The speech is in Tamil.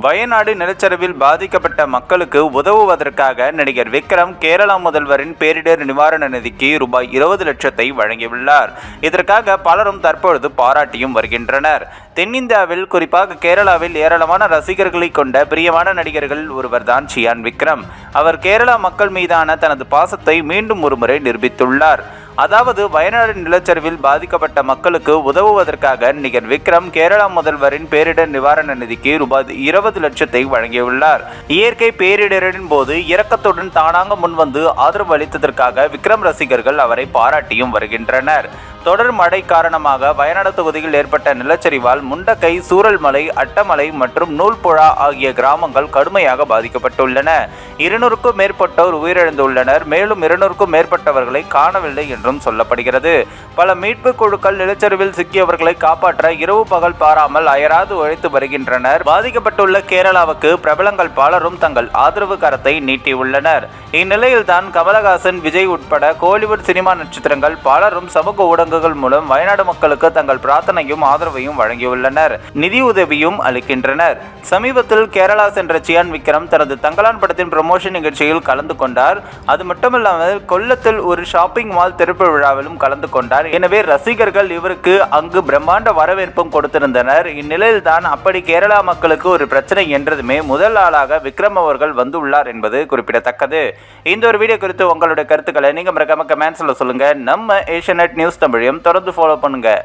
வயநாடு நிலச்சரிவில் பாதிக்கப்பட்ட மக்களுக்கு உதவுவதற்காக நடிகர் விக்ரம் கேரளா முதல்வரின் பேரிடர் நிவாரண நிதிக்கு ரூபாய் இருபது லட்சத்தை வழங்கியுள்ளார். இதற்காக பலரும் தற்பொழுது பாராட்டியும் வருகின்றனர். தென்னிந்தியாவில் குறிப்பாக கேரளாவில் ஏராளமான ரசிகர்களை கொண்ட பிரியமான நடிகர்கள் ஒருவர்தான் சியான் விக்ரம். அவர் கேரளா மக்கள் மீதான தனது பாசத்தை மீண்டும் ஒருமுறை நிரூபித்துள்ளார். அதாவது வயநாடு நிலச்சரிவில் பாதிக்கப்பட்ட மக்களுக்கு உதவுவதற்காக நிகர் விக்ரம் கேரளா முதல்வரின் பேரிடர் நிவாரண நிதிக்கு ரூபாய் இருபது லட்சத்தை வழங்கியுள்ளார். இயற்கை பேரிடரின் போது இரக்கத்துடன் தானாக முன்வந்து ஆதரவு அளித்ததற்காக விக்ரம் ரசிகர்கள் அவரை பாராட்டியும் வருகின்றனர். தொடர் மழை காரணமாக வயநாடு தொகுதியில் ஏற்பட்ட நிலச்சரிவால் முண்டக்கை சூரல்மலை அட்டமலை மற்றும் நூல்புழா ஆகிய கிராமங்கள் கடுமையாக பாதிக்கப்பட்டுள்ளன. இருநூறுக்கும் மேற்பட்டோர் உயிரிழந்துள்ளனர். மேலும் இருநூறுக்கும் மேற்பட்டவர்களை காணவில்லை என்றும் சொல்லப்படுகிறது. பல மீட்பு குழுக்கள் நிலச்சரிவில் சிக்கியவர்களை காப்பாற்ற இரவு பகல் பாராமல் அயராது உழைத்து வருகின்றனர். பாதிக்கப்பட்டுள்ள கேரளாவுக்கு பிரபலங்கள் பலரும் தங்கள் ஆதரவு கரத்தை நீட்டியுள்ளனர். இந்நிலையில்தான் கமலஹாசன் விஜய் உட்பட கோலிவுட் சினிமா நட்சத்திரங்கள் பலரும் சமூக ஊடகங்கள் மூலம் வயநாடு மக்களுக்கு தங்கள் பிரார்த்தனையும் ஆதரவையும் வழங்கியுள்ளனர். நிதி உதவியும் அளிக்கின்றனர். சமீபத்தில் கேரளா சென்ற சியான் விக்ரம் தனது தங்கலான் படத்தின் ப்ரமோஷன் நிகழ்ச்சியில் கலந்து கொண்டார். அது மட்டுமல்லாமல் கொல்லத்தில் ஒரு ஷாப்பிங் மால் திறப்பு விழாவிலும் கலந்து கொண்டார். எனவே ரசிகர்கள் இவருக்கு அங்கு பிரம்மாண்ட வரவேற்பும் கொடுத்திருந்தனர். இந்நிலையில் தான் அப்படி கேரளா மக்களுக்கு ஒரு பிரச்சனை என்றதுமே முதல் ஆளாக விக்ரம் அவர்கள் வந்து உள்ளார் என்பது குறிப்பிடத்தக்கது. இந்த ஒரு வீடியோ குறித்து உங்களுடைய கருத்துக்களை நீங்க மறக்காம கமெண்ட்ஸ்ல சொல்லுங்க. நம்ம ஏஷியநெட் நியூஸ் தமிழ் எம் தொடர்ந்து ஃபாலோ பண்ணுங்கள்